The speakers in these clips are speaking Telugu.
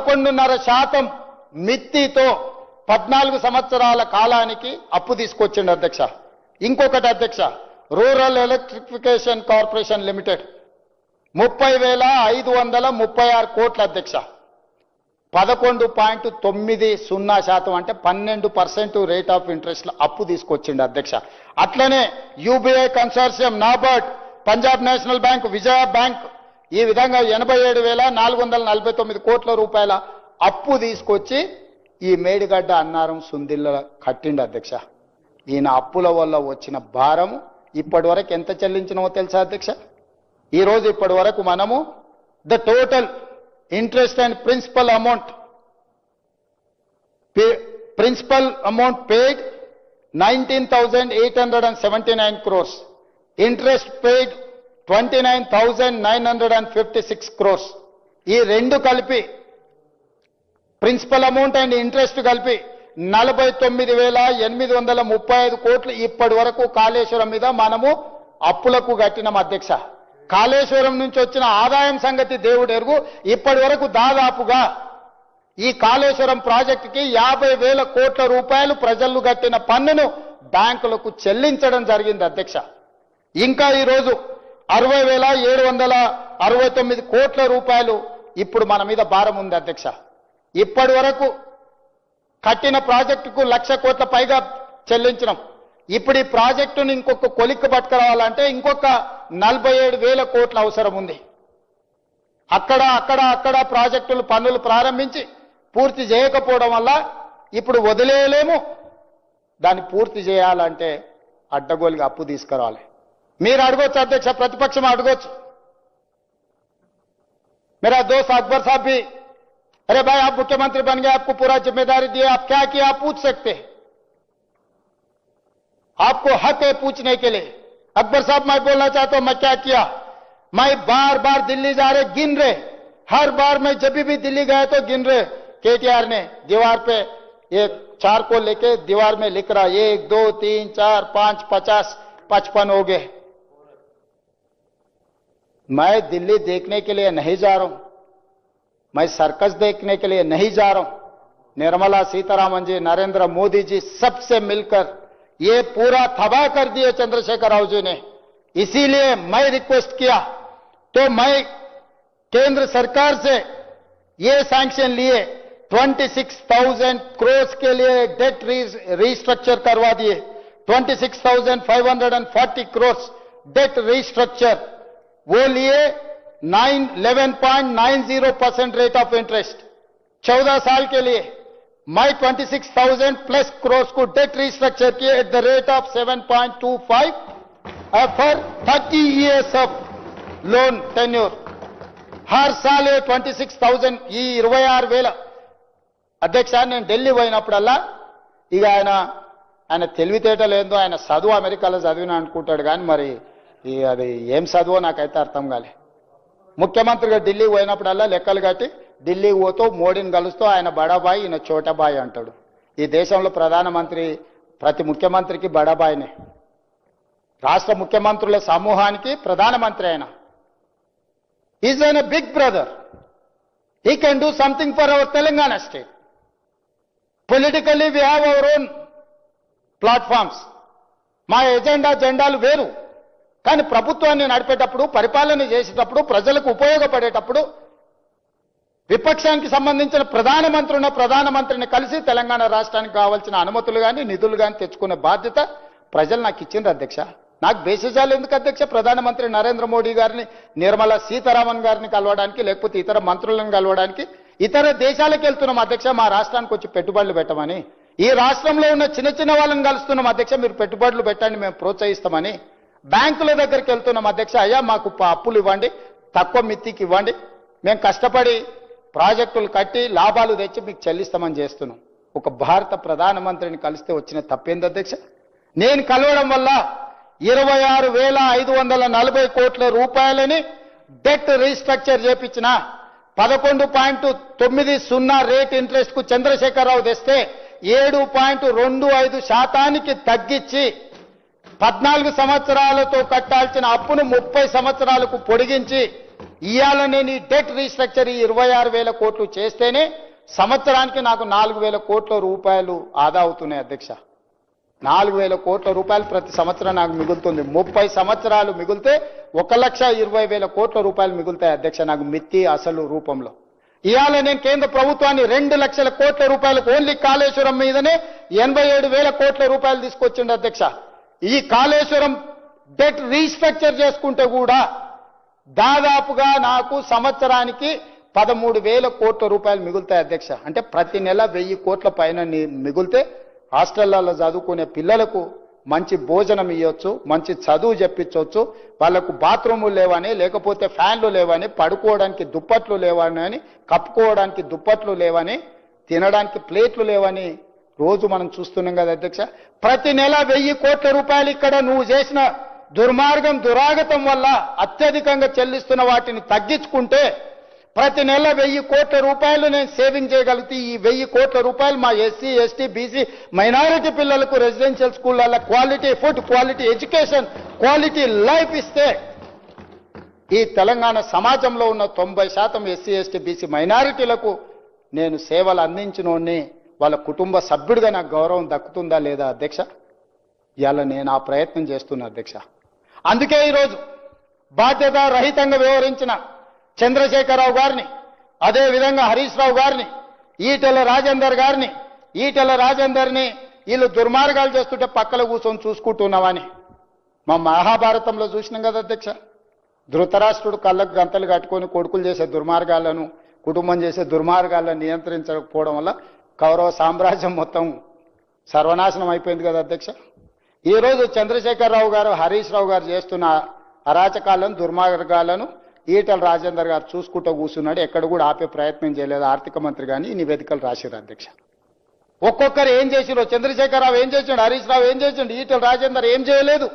పదకొండున్నర శాతం మిత్తితో పద్నాలుగు సంవత్సరాల కాలానికి అప్పు తీసుకొచ్చిండు అధ్యక్ష. ఇంకొకటి అధ్యక్ష రూరల్ ఎలక్ట్రిఫికేషన్ కార్పొరేషన్ లిమిటెడ్. ముప్పై వేల ఐదు వందల ముప్పై ఆరు కోట్ల అధ్యక్ష. పదకొండు పాయింట్ తొమ్మిది సున్నా శాతం అంటే పన్నెండు పర్సెంట్ రేట్ ఆఫ్ ఇంట్రెస్ట్ అప్పు తీసుకొచ్చిండు అధ్యక్ష. అట్లనే UBI consortium NABARD Punjab national bank Vijaya bank ఈ విధంగా ఎనభై ఏడు వేల నాలుగు వందల నలభై తొమ్మిది కోట్ల రూపాయల అప్పు తీసుకొచ్చి ఈ మేడిగడ్డ అన్నారం సుందిల్ల కట్టిండు అధ్యక్ష. ఈయన అప్పుల వల్ల వచ్చిన భారం ఇప్పటి వరకు ఎంత చెల్లించినమో తెలుసా అధ్యక్ష? ఈ రోజు ఇప్పటి వరకు మనము the total interest and principal amount principal amount paid nineteen thousand eight hundred and seventy nine crores. Interest paid twenty nine thousand nine hundred and fifty six crores ఈ రెండు కలిపి ప్రిన్సిపల్ అమౌంట్ అండ్ ఇంట్రెస్ట్ కలిపి నలభై తొమ్మిది వేల ఎనిమిది వందల ముప్పై ఐదు కోట్లు ఇప్పటి వరకు కాళేశ్వరం మీద మనము అప్పులకు కట్టినాం అధ్యక్ష. కాళేశ్వరం నుంచి వచ్చిన ఆదాయం సంగతి దేవుడు ఎరుగు. ఇప్పటి వరకు దాదాపుగా ఈ కాళేశ్వరం ప్రాజెక్టుకి యాభై వేల కోట్ల రూపాయలు ప్రజలు కట్టిన పన్నును బ్యాంకులకు చెల్లించడం జరిగింది అధ్యక్ష. ఇంకా ఈరోజు అరవై వేల ఏడు వందల అరవై తొమ్మిది కోట్ల రూపాయలు ఇప్పుడు మన మీద భారం ఉంది అధ్యక్ష. ఇప్పటి వరకు కట్టిన ప్రాజెక్టుకు లక్ష కోట్ల పైగా చెల్లించడం ఇప్పుడు ఈ ప్రాజెక్టును ఇంకొక కొలిక్కి పట్టుకురావాలంటే ఇంకొక నలభై ఏడు వేల కోట్ల అవసరం ఉంది. అక్కడ అక్కడ అక్కడ ప్రాజెక్టులు పనులు ప్రారంభించి పూర్తి చేయకపోవడం వల్ల ఇప్పుడు వదిలేయలేము. దాన్ని పూర్తి చేయాలంటే అడ్డగోలుగా అప్పు తీసుకురావాలి. మీరు అడగొచ్చు అధ్యక్ష ప్రతిపక్షం అడగొచ్చు मेरा दोस्त अकबर साहब भी अरे भाई आप मुख्यमंत्री बन गए आपको पूरा जिम्मेदारी दी आप क्या किया आप पूछ सकते हैं आपको हक है पूछने के लिए अकबर साहब मैं बोलना चाहता हूं मैं क्या किया मैं बार बार दिल्ली जा रहे गिन रहे हर बार मैं जब भी दिल्ली गया तो गिन रहे केटीआर ने दीवार पे एक चार को लेके दीवार में लिख रहा एक दो तीन चार पांच पचास पचपन हो गए मैं दिल्ली देखने के लिए नहीं जा रहा हूँ। मैं सर्कस देखने के लिए नहीं जा रहा हूँ। निर्मला सीतारामन जी नरेंद्र मोदी जी सबसे मिलकर ये पूरा तबाह कर दिए चंद्रशेखर राव जी ने। इसीलिए मैं रिक्वेस्ट किया तो मैं केंद्र सरकार से ये सैंक्शन लिए 26,000 करोड़ के लिए डेट रिस्ट्रक्चर करवा दिए। 26,540 करोड़ डेट रिस्ट्रक्चर वो लिए nine eleven point nine zero percent rate of interest चौदह साल के लिए। मई twenty six thousand plus crores को डेट रिस्ट्रक्चर किए at the rate of seven point two five for thirty years of loan tenure हर साल ట్వంటీ సిక్స్ థౌజండ్ ఈ ఇరవై ఆరు వేల అధ్యక్ష నేను ఢిల్లీ పోయినప్పుడల్లా ఇక ఆయన ఆయన తెలివితేటలేందో ఆయన చదువు అమెరికాలో చదివిన అనుకుంటాడు ఈ అది ఏం చదువో నాకైతే అర్థం కాలే. ముఖ్యమంత్రిగా ఢిల్లీకి పోయినప్పుడల్లా లెక్కలు కట్టి ఢిల్లీకి పోతూ మోడీని కలుస్తూ ఆయన బడాబాయి ఈయన చోటబాయి అంటాడు. ఈ దేశంలో ప్రధానమంత్రి ప్రతి ముఖ్యమంత్రికి బడాబాయినే. రాష్ట్ర ముఖ్యమంత్రుల సమూహానికి ప్రధానమంత్రి ఆయన. ఈజ్ అయిన big brother he can do something for our Telangana state politically we have our own platforms మా ఎజెండా జెండాలు వేరు. కానీ ప్రభుత్వాన్ని నడిపేటప్పుడు పరిపాలన చేసేటప్పుడు ప్రజలకు ఉపయోగపడేటప్పుడు విపక్షానికి సంబంధించిన ప్రధానమంత్రి ఉన్న ప్రధానమంత్రిని కలిసి తెలంగాణ రాష్ట్రానికి కావాల్సిన అనుమతులు కానీ నిధులు కానీ తెచ్చుకునే బాధ్యత ప్రజలు నాకు ఇచ్చిండ్రు అధ్యక్ష. నాకు బేసిజాలు ఎందుకు అధ్యక్ష? ప్రధానమంత్రి నరేంద్ర మోడీ గారిని నిర్మలా సీతారామన్ గారిని కలవడానికి లేకపోతే ఇతర మంత్రులను కలవడానికి ఇతర దేశాలకు వెళ్తున్నాం అధ్యక్ష మా రాష్ట్రానికి వచ్చి పెట్టుబడులు పెట్టమని. ఈ రాష్ట్రంలో ఉన్న చిన్న చిన్న వాళ్ళని కలుస్తున్నాం అధ్యక్ష మీరు పెట్టుబడులు పెట్టండి మేము ప్రోత్సహిస్తామని. బ్యాంకుల దగ్గరికి వెళ్తున్నాం అధ్యక్ష. అయ్యా మాకు అప్పులు ఇవ్వండి తక్కువ మిత్తికి ఇవ్వండి. మేము కష్టపడి ప్రాజెక్టులు కట్టి లాభాలు తెచ్చి మీకు చెల్లిస్తామని చేస్తున్నాం. ఒక భారత ప్రధానమంత్రిని కలిస్తే వచ్చిన తప్పేంది అధ్యక్ష? నేను కలవడం వల్ల ఇరవై ఆరు వేల ఐదు వందల నలభై కోట్ల రూపాయలని డెట్ రీస్ట్రక్చర్ చేపించిన పదకొండు పాయింట్ తొమ్మిది సున్నా రేట్ ఇంట్రెస్ట్కు చంద్రశేఖరరావు తెస్తే ఏడు పాయింట్ రెండు ఐదు శాతానికి తగ్గించి పద్నాలుగు సంవత్సరాలతో కట్టాల్సిన అప్పును ముప్పై సంవత్సరాలకు పొడిగించి ఇవాళ నేను ఈ డెట్ రీస్ట్రక్చర్ ఈ ఇరవై ఆరు వేల కోట్లు చేస్తేనే సంవత్సరానికి నాకు నాలుగు వేల కోట్ల రూపాయలు ఆదా అవుతున్నాయి అధ్యక్ష. నాలుగు వేల కోట్ల రూపాయలు ప్రతి సంవత్సరం నాకు మిగులుతుంది. ముప్పై సంవత్సరాలు మిగిలితే ఒక లక్ష ఇరవై వేల కోట్ల రూపాయలు మిగులుతాయి అధ్యక్ష నాకు మిత్తి అసలు రూపంలో. ఇవాళ నేను కేంద్ర ప్రభుత్వాన్ని రెండు లక్షల కోట్ల రూపాయలకు ఓన్లీ కాళేశ్వరం మీదనే ఎనభై ఏడు వేల కోట్ల రూపాయలు తీసుకొచ్చిండు అధ్యక్ష. ఈ కాళేశ్వరం డెట్ రీస్ట్రక్చర్ చేసుకుంటే కూడా దాదాపుగా నాకు సంవత్సరానికి పదమూడు వేల కోట్ల రూపాయలు మిగులుతాయి అధ్యక్ష. అంటే ప్రతి నెల వెయ్యి కోట్ల పైన మిగులితే హాస్టళ్ళలో చదువుకునే పిల్లలకు మంచి భోజనం ఇవ్వచ్చు మంచి చదువు చెప్పించవచ్చు వాళ్ళకు బాత్రూములు లేవని లేకపోతే ఫ్యాన్లు లేవని పడుకోవడానికి దుప్పట్లు లేవని కప్పుకోవడానికి దుప్పట్లు లేవని తినడానికి ప్లేట్లు లేవని రోజు మనం చూస్తున్నాం కదా అధ్యక్ష ప్రతి నెల వెయ్యి కోట్ల రూపాయలు ఇక్కడ నువ్వు చేసిన దుర్మార్గం దురాగతం వల్ల అత్యధికంగా చెల్లిస్తున్న వాటిని తగ్గించుకుంటే ప్రతి నెల వెయ్యి కోట్ల రూపాయలు నేను సేవింగ్ చేయగలిగితే ఈ వెయ్యి కోట్ల రూపాయలు మా ఎస్సీ ఎస్టీ బీసీ మైనారిటీ పిల్లలకు రెసిడెన్షియల్ స్కూళ్ళ quality food quality education quality life ఇస్తే ఈ తెలంగాణ సమాజంలో ఉన్న తొంభై శాతం ఎస్సీ ఎస్టీ బీసీ మైనారిటీలకు నేను సేవలు అందించినోడిని వాళ్ళ కుటుంబ సభ్యుడిగా నాకు గౌరవం దక్కుతుందా లేదా అధ్యక్ష? ఇవాళ నేను ఆ ప్రయత్నం చేస్తున్నా అధ్యక్ష. అందుకే ఈరోజు బాధ్యత రహితంగా వ్యవహరించిన చంద్రశేఖరరావు గారిని అదే విధంగా హరీష్ రావు గారిని ఈటెల రాజేందర్ గారిని ఈటెల రాజేందర్ని వీళ్ళు దుర్మార్గాలు చేస్తుంటే పక్కల కూర్చొని చూసుకుంటున్నామని మా మహాభారతంలో చూసినాం కదా అధ్యక్ష. ధృతరాష్ట్రుడు కళ్ళకు గంతలు కట్టుకొని కొడుకులు చేసే దుర్మార్గాలను కుటుంబం చేసే దుర్మార్గాలను నియంత్రించకపోవడం వల్ల కౌరవ సామ్రాజ్యం మొత్తం సర్వనాశనం అయిపోయింది కదా అధ్యక్ష? ఈరోజు చంద్రశేఖరరావు గారు హరీష్ రావు గారు చేస్తున్న అరాచకాలను దుర్మార్గాలను ఈటల రాజేందర్ గారు చూసుకుంటూ కూర్చున్నాడు. ఎక్కడ కూడా ఆపే ప్రయత్నం చేయలేదు. ఆర్థిక మంత్రి కానీ నివేదికలు రాశారు అధ్యక్ష. ఒక్కొక్కరు ఏం చేసిరో చంద్రశేఖరరావు ఏం చేసిండు? హరీష్ రావు ఏం చేసిండు? ఈటల రాజేందర్ ఏం చేయలేదు.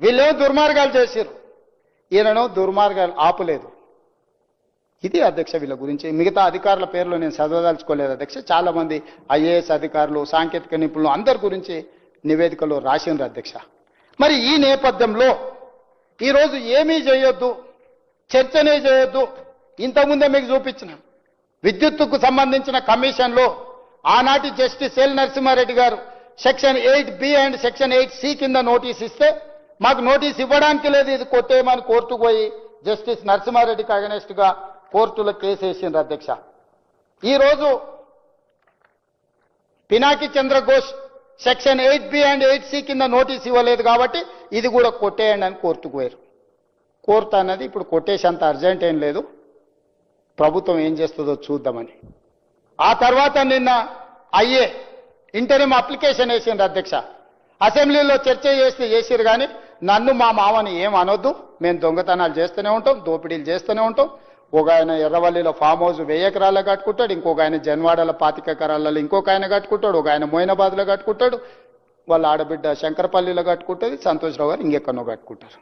వీళ్ళేమో దుర్మార్గాలు చేశారు ఈయనను దుర్మార్గాలు ఆపలేదు. ఇది అధ్యక్ష వీళ్ళ గురించి. మిగతా అధికారుల పేర్లు నేను చదవదలుచుకోలేదు అధ్యక్ష. చాలా మంది ఐఏఎస్ అధికారులు సాంకేతిక నిపుణులు అందరి గురించి నివేదికలో రాసిండ్రు అధ్యక్ష. మరి ఈ నేపథ్యంలో ఈరోజు ఏమీ చేయొద్దు చర్చనే చేయొద్దు. ఇంతకుముందే మీకు చూపించిన విద్యుత్తుకు సంబంధించిన కమిషన్లో ఆనాటి జస్టిస్ ఎల్ నరసింహారెడ్డి గారు section eight B and section eight C కింద నోటీస్ ఇస్తే మాకు నోటీస్ ఇవ్వడానికి లేదు ఇది కొట్టేయమని కోర్టుకు పోయి జస్టిస్ నరసింహారెడ్డికి అగనెస్ట్గా కోర్టులో కేసు వేసిండ్రు అధ్యక్ష. ఈరోజు Pinaki Chandra Ghosh section eight B and eight C కింద నోటీస్ ఇవ్వలేదు కాబట్టి ఇది కూడా కొట్టేయండి అని కోర్టుకు పోయారు. కోర్టు అన్నది ఇప్పుడు కొట్టేసేంత అర్జెంట్ ఏం లేదు. ప్రభుత్వం ఏం చేస్తుందో చూద్దామని. ఆ తర్వాత నిన్న అయ్యే ఇంటర్మ్ అప్లికేషన్ వేసిండ్రు అధ్యక్ష. అసెంబ్లీలో చర్చ చేస్తే చేసిరు కానీ నన్ను మా మామని ఏం అనొద్దు. మేము దొంగతనాలు చేస్తూనే ఉంటాం దోపిడీలు చేస్తూనే ఉంటాం. ఒక ఆయన ఎర్రవల్లిలో ఫామ్ హౌస్ వెయ్యి ఎకరాల్లో కట్టుకుంటాడు ఇంకొక ఆయన జన్వాడలో పాతిక ఎకరాలలో ఇంకొక ఆయన కట్టుకుంటాడు ఒక ఆయన మోయినాబాద్లో కట్టుకుంటాడు వాళ్ళ ఆడబిడ్డ శంకరపల్లిలో కట్టుకుంటుంది సంతోష్రావు గారు ఇంకెక్కడో కట్టుకుంటారు.